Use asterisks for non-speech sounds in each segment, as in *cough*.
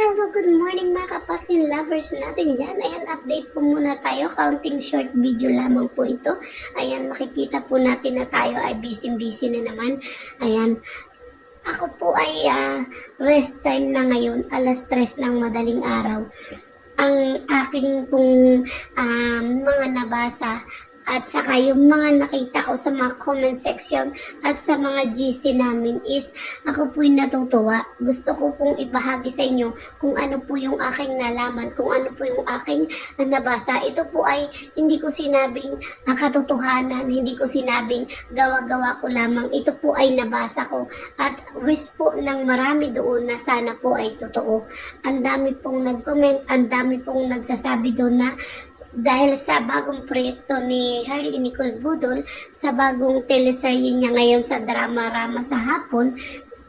Hello, good morning mga kapatid lovers natin dyan. Ayan, update po muna tayo. Counting short video lamang po ito. Ayan, makikita po natin na tayo ay busy-busy na naman. Ayan, ako po ay ah, rest time na ngayon, alas 3 ng madaling araw. Ang aking pong ah, mga nabasa at saka yung mga nakita ko sa mga comment section at sa mga GC namin is ako po'y natutuwa. Gusto ko pong ibahagi sa inyo kung ano po yung aking nalaman, kung ano po yung aking nabasa. Ito po ay hindi ko sinabing katotohanan, hindi ko sinabing gawa-gawa ko lamang. Ito po ay nabasa ko at wish po ng marami doon na sana po ay totoo. Ang dami pong nag-comment, ang dami pong nagsasabi doon na dahil sa bagong proyekto ni Harley Nicole Budol, sa bagong teleserye niya ngayon sa Drama Rama sa hapon,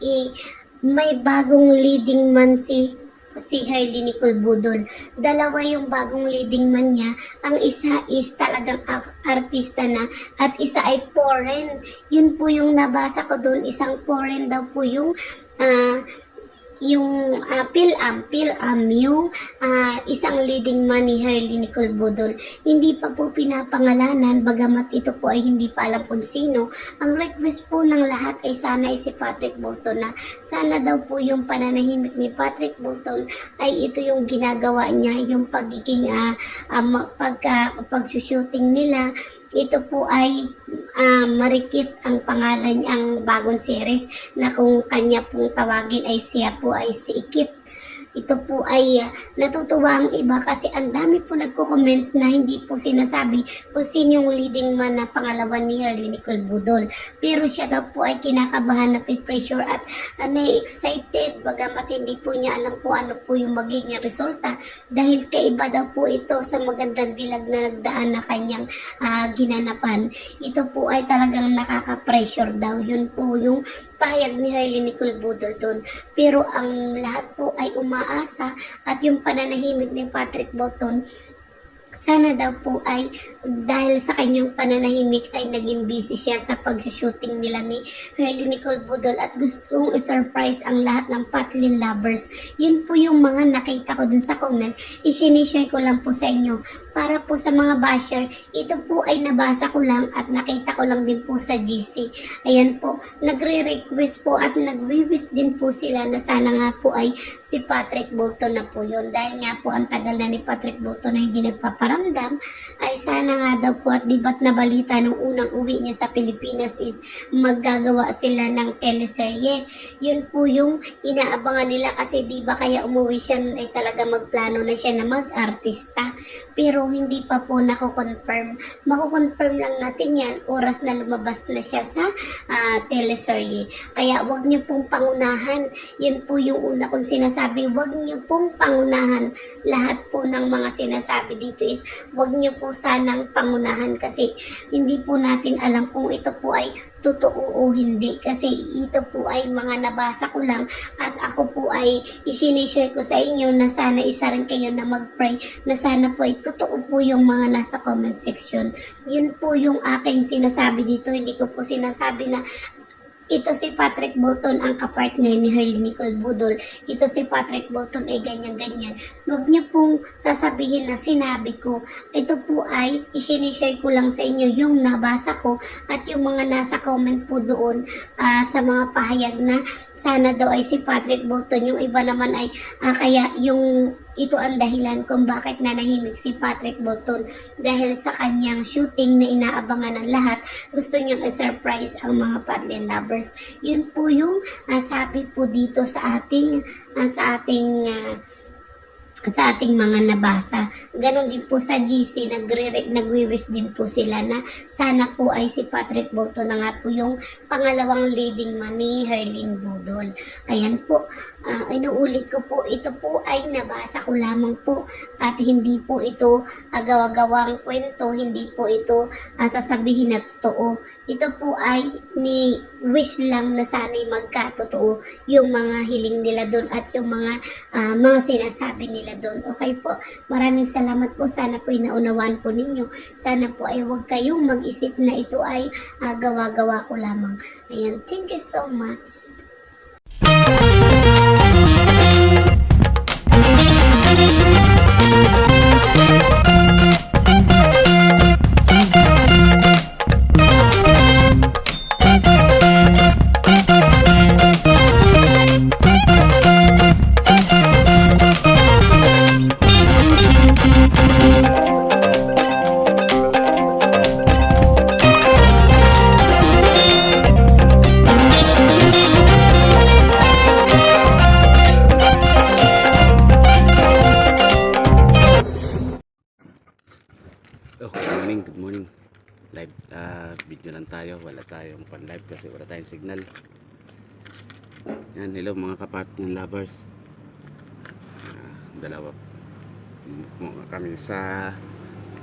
i, may bagong leading man si si Harley Nicole Budol. Dalawa yung bagong leading man niya. Ang isa is talagang artista na at isa ay foreign. Yun po yung nabasa ko doon. Isang foreign daw po yung ah, yung uh, Pilam, Pilam, yung ah, isang leading man ni Harley Nicole Budol, hindi pa po pinapangalanan, bagamat ito po ay hindi pa alam kung sino. Ang request po ng lahat ay sana ay si Patrick Bolton na sana daw po yung pananahimik ni Patrick Bolton ay ito yung ginagawa niya, yung pagiging uh, pagka, pag-shooting nila, ito po ay ah, marikit ang pangalan, ang bagong series na kung kanya pong tawagin ay siya po ay si Ikit. Ito po ay ah, natutuwa ang iba kasi ang dami po nagko-comment na hindi po sinasabi kung sino yung leading man na pangalawa ni Harley Nicole Budol. Pero siya daw po ay kinakabahan na pressure at uh, excited bagamat hindi po niya alam kung ano po yung magiging resulta dahil kaiba daw po ito sa magandang dilag na nagdaan na kanyang ah, ginanapan. Ito po ay talagang nakaka-pressure daw. Yun po yung pahayag ni Harley Nicole Budol doon. Pero ang lahat po ay umaasa at yung pananahimik ni Patrick Bolton sana daw po ay dahil sa kanyang pananahimik ay naging busy siya sa pag-shooting nila ni Harley Nicole Budol at gustong i-surprise ang lahat ng Patlin lovers. Yun po yung mga nakita ko dun sa comment. I-share ko lang po sa inyo para po sa mga basher. Ito po ay nabasa ko lang at nakita ko lang din po sa GC. Ayan po, nagre-request po at nagwi-wish din po sila na sana nga po ay si Patrick Bolton na po yun. Dahil nga po ang tagal na ni Patrick Bolton na hindi nagpaparamdam, ay sana nga daw po at di ba't na balita nung unang uwi niya sa Pilipinas is maggagawa sila ng teleserye. Yun po yung inaabangan nila kasi di ba kaya umuwi siya ay talaga magplano na siya na mag-artista. Pero hindi pa po nako-confirm. Mako-confirm lang natin yan oras na lumabas na siya sa ah, teleserye. Kaya wag niyo pong pangunahan. Yan po yung una kong sinasabi. Wag niyo pong pangunahan. Lahat po ng mga sinasabi dito is wag niyo po sanang pangunahan kasi hindi po natin alam kung ito po ay totoo o hindi kasi ito po ay mga nabasa ko lang at ako po ay isinishare ko sa inyo na sana isa rin kayo na mag-pray na sana po ay totoo po yung mga nasa comment section. Yun po yung aking sinasabi dito. Hindi ko po sinasabi na ito si Patrick Bolton ang kapartner ni Harley Nicole Budol. Ito si Patrick Bolton ay ganyan-ganyan. Huwag niyo pong sasabihin na sinabi ko. Ito po ay isinishare ko lang sa inyo yung nabasa ko at yung mga nasa comment po doon ah, sa mga pahayag na sana daw ay si Patrick Bolton. Yung iba naman ay ah, kaya yung ito ang dahilan kung bakit nanahimik si Patrick Bolton dahil sa kanyang shooting na inaabangan ng lahat gusto niyang i-surprise ang mga Padlin lovers yun po yung ah, sabi po dito sa ating ah, sa ating ah, sa ating mga nabasa. Ganon din po sa GC, nagre nagwi-wish din po sila na sana po ay si Patrick Bolton na nga po yung pangalawang leading man ni Herlin Budol. Ayan po, ah, inuulit ko po, ito po ay nabasa ko lamang po at hindi po ito ah, gawa-gawang kwento, hindi po ito ah, sasabihin na totoo. Ito po ay ni wish lang na sana'y magkatotoo yung mga hiling nila doon at yung mga ah, mga sinasabi nila doon. Okay po, maraming salamat po. Sana po inaunawaan po ninyo. Sana po ay huwag kayong mag-isip na ito ay ah, gawa-gawa ko lamang. Ayan, thank you so much. Yan, hello mga kapartner lovers. Ah, dalawa kami sa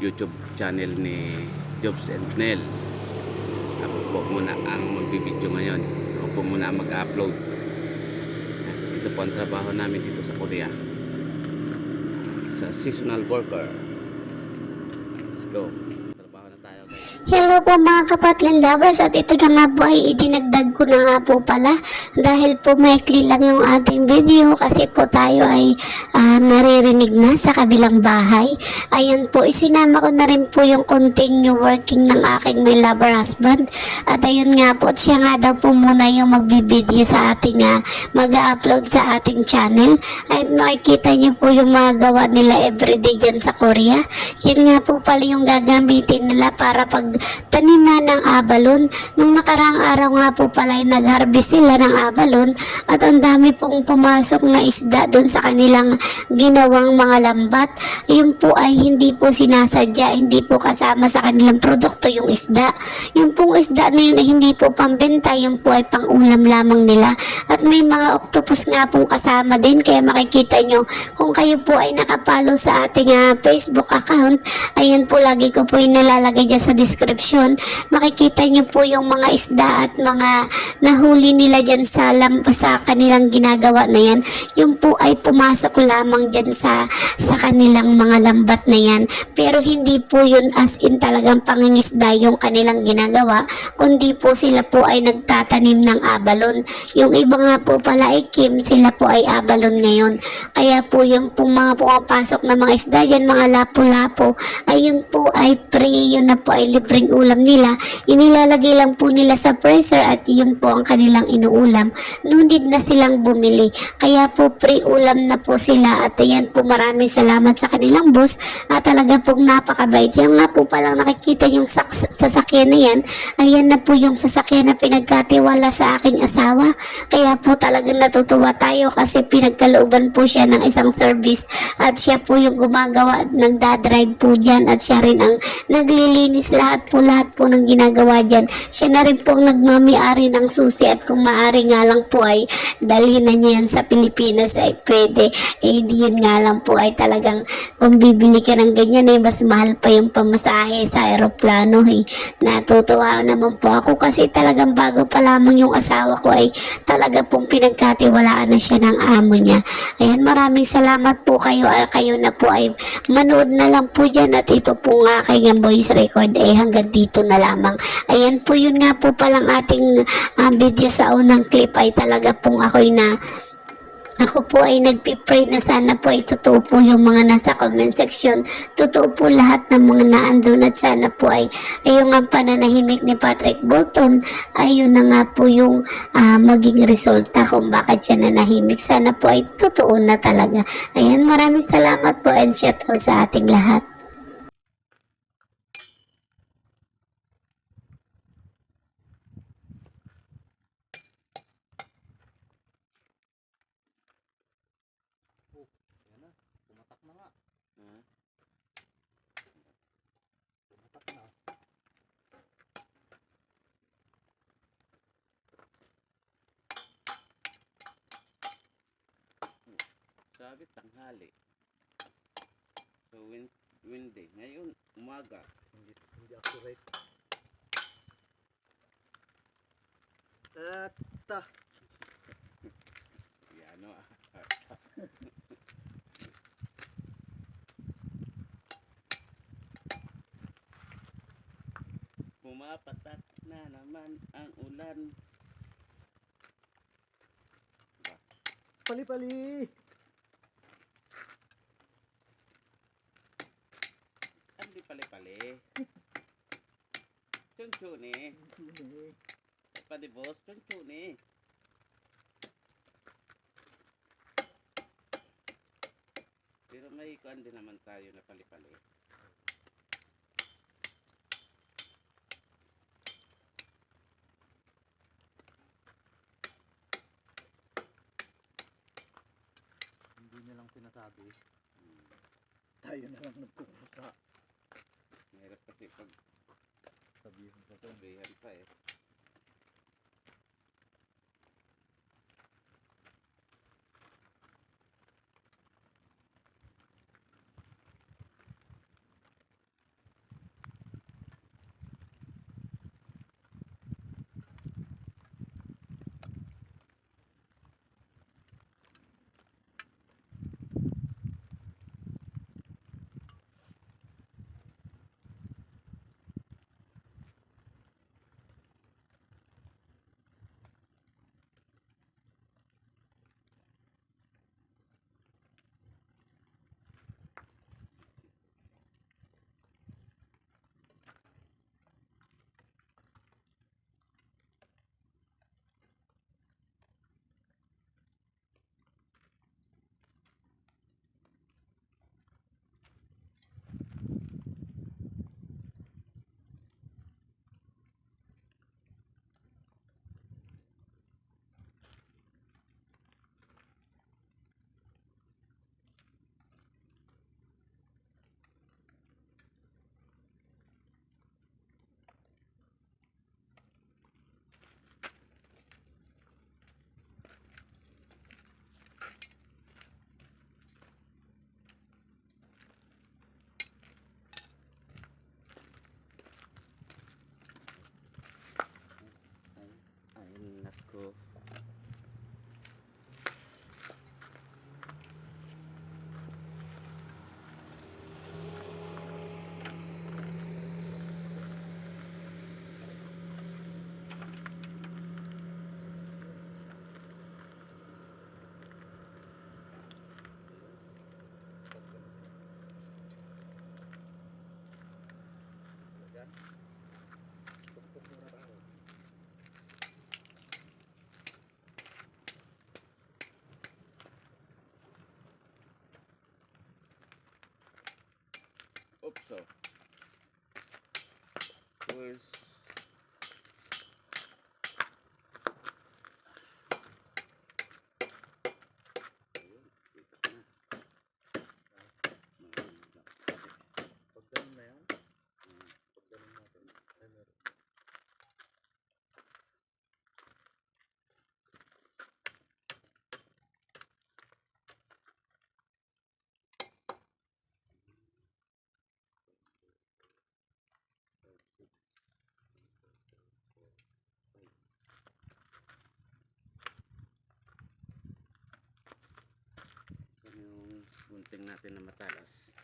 YouTube channel ni Jobs and Nel. Ako po muna ang magbibideo ngayon. Ako po muna ang mag-upload. Ito po ang trabaho namin dito sa Korea. Sa seasonal worker. Let's go. Trabaho na tayo guys. Hello po mga kapatid lovers at ito na nga po ay idinagdag ko na nga po pala dahil po maikli lang yung ating video kasi po tayo ay ah, naririnig na sa kabilang bahay. Ayan po, isinama ko na rin po yung continue working ng aking my lover husband at ayun nga po, siya nga daw po muna yung magbibideo sa ating ah, mag-upload sa ating channel at makikita niyo po yung mga gawa nila everyday dyan sa Korea. Yun nga po pala yung gagamitin nila para pag taniman ng abalon. Nung nakaraang araw nga po pala ay nag-harvest sila ng abalon at ang dami pong pumasok na isda doon sa kanilang ginawang mga lambat. Yun po ay hindi po sinasadya, hindi po kasama sa kanilang produkto yung isda. Yung pong isda na yun ay hindi po pambenta, yun po ay pang-ulam lamang nila. At may mga octopus nga pong kasama din kaya makikita nyo kung kayo po ay nakapalo sa ating ah, Facebook account, ayan po lagi ko po yung nalalagay dyan sa description. Makikita nyo po yung mga isda at mga nahuli nila dyan sa, lam, sa kanilang ginagawa na yan. Yung po ay pumasok lamang dyan sa, sa kanilang mga lambat na yan. Pero hindi po yun as in talagang pangingisda yung kanilang ginagawa, kundi po sila po ay nagtatanim ng abalon. Yung iba nga po pala ay Kim, sila po ay abalon ngayon. Kaya po yung pong mga pumapasok na mga isda dyan, mga lapo-lapo, ay yun po ay free, yun na po ay libreng ulam nila. Inilalagay lang po nila sa freezer at yun po ang kanilang inuulam. No need na silang bumili. Kaya po free ulam na po sila at ayan po maraming salamat sa kanilang boss at talaga pong napakabait. Yan nga po palang nakikita yung sak- sasakyan na yan, ayan na po yung sasakyan na pinagkatiwala sa aking asawa. Kaya po talagang natutuwa tayo kasi pinagkalooban po siya ng isang service at siya po yung gumagawa, nagdadrive po dyan at siya rin ang naglilinis lahat po lahat po ng ginagawa dyan. Siya na rin po ang nagmamiari ng susi at kung maari nga lang po ay dalhin na niya sa Pilipinas ay pwede. Eh di yun nga lang po ay talagang kung bibili ka ng ganyan eh mas mahal pa yung pamasahe sa aeroplano eh. Natutuwa naman po ako kasi talagang bago pa lamang yung asawa ko ay talaga pong pinagkatiwalaan na siya ng amo niya. Ayan, maraming salamat po kayo. Ah, Kayo na po ay manood na lang po dyan at ito po nga aking voice record ay hanggang dito na lamang. Ayan po yun nga po palang ating ah, video sa unang clip ay talaga pong ako'y na ako po ay nagpipray na sana po ay totoo po yung mga nasa comment section. Totoo po lahat ng mga naandun at sana po ay, ay yung ang pananahimik ni Patrick Bolton ay yun na nga po yung ah, maging resulta kung bakit siya nanahimik. Sana po ay totoo na talaga. Ayan, maraming salamat po and shout out sa ating lahat. Ah. Sabi tanghali. So win windy. Ngayon umaga. Hindi, hindi accurate. Eta. *laughs* Yan o. *laughs* Pumapatak na naman ang ulan. Pali-pali. Andi pali-pali. Chun-chun eh. Padi boss, chun-chun eh. Pero may kuan din naman tayo na pali-pali. Hindi niya lang sinasabi. Tayo na lang nagkukusa. Mahirap kasi pag Sabihin ko to. Sabihan pa eh. Yan. Tuktok muna tayo. Oops, so. Where's... gunting natin na matalas.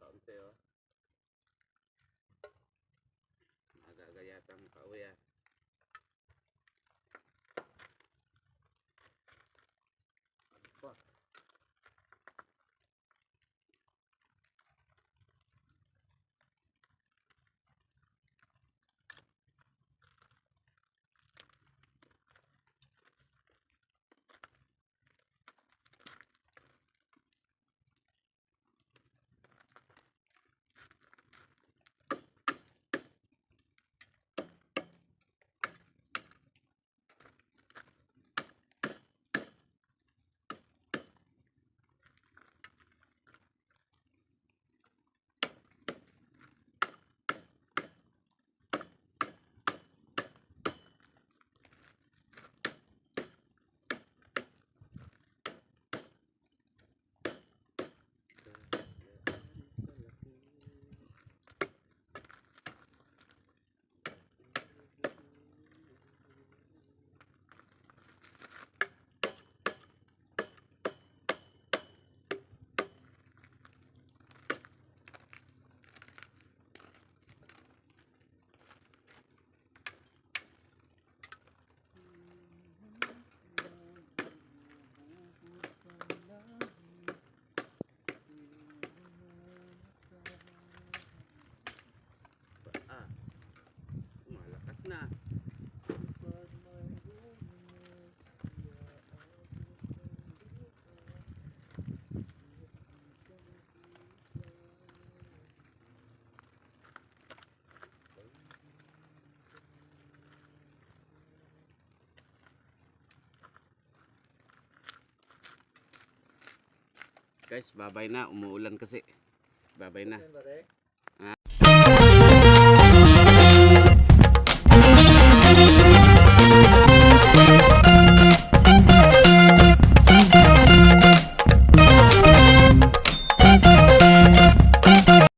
Kaunti oh. Aga-aga yata ang pauwi ah. Pa. Ah. Malakas na. Guys, babay na. Umuulan kasi. Babay na.